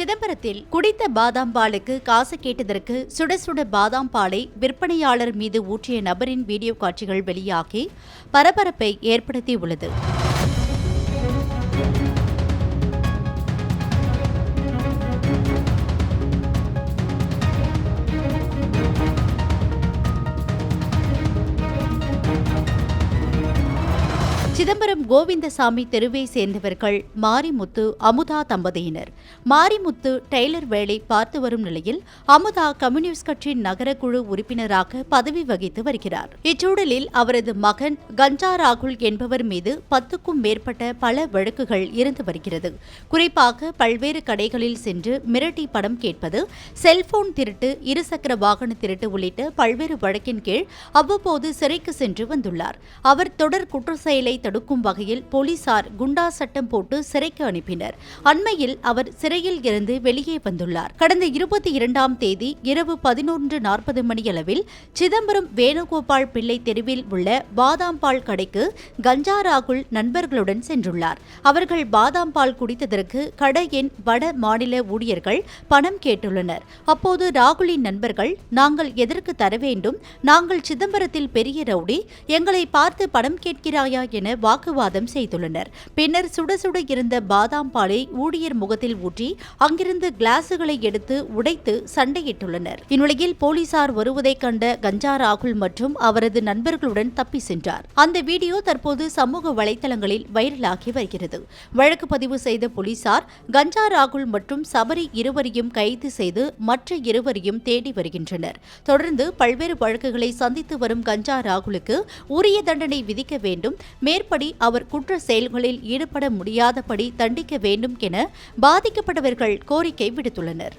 சிதம்பரத்தில் குடித்த பாதாம் பாலுக்கு காசு கேட்டதற்கு சுட சுட பாதாம் பாலை விற்பனையாளர் மீது ஊற்றிய நபரின் வீடியோ காட்சிகள் வெளியாகி பரபரப்பை ஏற்படுத்தியுள்ளது. சிதம்பரம் கோவிந்தசாமி தெருவை சேர்ந்தவர்கள் மாரிமுத்து அமுதா தம்பதியினர். மாரிமுத்து டெய்லர் வேலை பார்த்து வரும் நிலையில் அமுதா கம்யூனிஸ்ட் கட்சியின் நகரக்குழு உறுப்பினராக பதவி வகித்து வருகிறார். இச்சூழலில் அவரது மகன் கஞ்சா ராகுல் என்பவர் மீது பத்துக்கும் மேற்பட்ட பல வழக்குகள் இருந்து வருகிறது. குறிப்பாக பல்வேறு கடைகளில் சென்று மிரட்டி படம் கேட்பது செல்போன் திருட்டு இருசக்கர வாகன திருட்டு உள்ளிட்ட பல்வேறு வழக்கின் கீழ் அவ்வப்போது சிறைக்கு சென்று வந்துள்ளார். அவர் தொடர் குற்ற செயலை தடுக்கும் வகையில் போலீசார் குண்டா சட்டம் போட்டு சிறைக்கு அனுப்பினர். அண்மையில் அவர் சிறையில் இருந்து வெளியே வந்துள்ளார். கடந்த இருபத்தி இரண்டாம் தேதி இரவு பதினொன்று நாற்பது மணியளவில் சிதம்பரம் வேணுகோபால் பிள்ளை தெருவில் உள்ள பாதாம் பால் கடைக்கு கஞ்சா ராகுல் நண்பர்களுடன் சென்றுள்ளார். அவர்கள் பாதாம் பால் குடித்ததற்கு கடையின் வட மாநில ஊழியர்கள் பணம் கேட்டுள்ளனர். அப்போது ராகுலின் நண்பர்கள் நாங்கள் எதற்கு தர வேண்டும்? நாங்கள் சிதம்பரத்தில் பெரிய ரவுடி. எங்களை பார்த்து பணம் கேட்கிறாயா என வாக்குவாதம் செய்துள்ளனர். பின்னர் சுட சுட இருந்த பாதாம் பாலை ஊழியர் முகத்தில் ஊற்றி அங்கிருந்து கிளாஸுகளை எடுத்து உடைத்து சண்டையிட்டுள்ளனர். இந்நிலையில் போலீசார் வருவதைக் கண்ட கஞ்சா ராகுல் மற்றும் அவரது நண்பர்களுடன் தப்பி சென்றார். அந்த வீடியோ தற்போது சமூக வலைதளங்களில் வைரலாகி வருகிறது. வழக்கு பதிவு செய்த போலீசார் கஞ்சா ராகுல் மற்றும் சபரி இருவரையும் கைது செய்து மற்ற இருவரையும் தேடி வருகின்றனர். தொடர்ந்து பல்வேறு வழக்குகளை சந்தித்து வரும் கஞ்சா ராகுலுக்கு உரிய தண்டனை விதிக்க வேண்டும். மேற்படி அவர் குற்ற செயல்களில் ஈடுபட முடியாதபடி தண்டிக்க வேண்டும் என பாதிக்கப்பட்டவர்கள் கோரிக்கை விடுத்துள்ளனர்.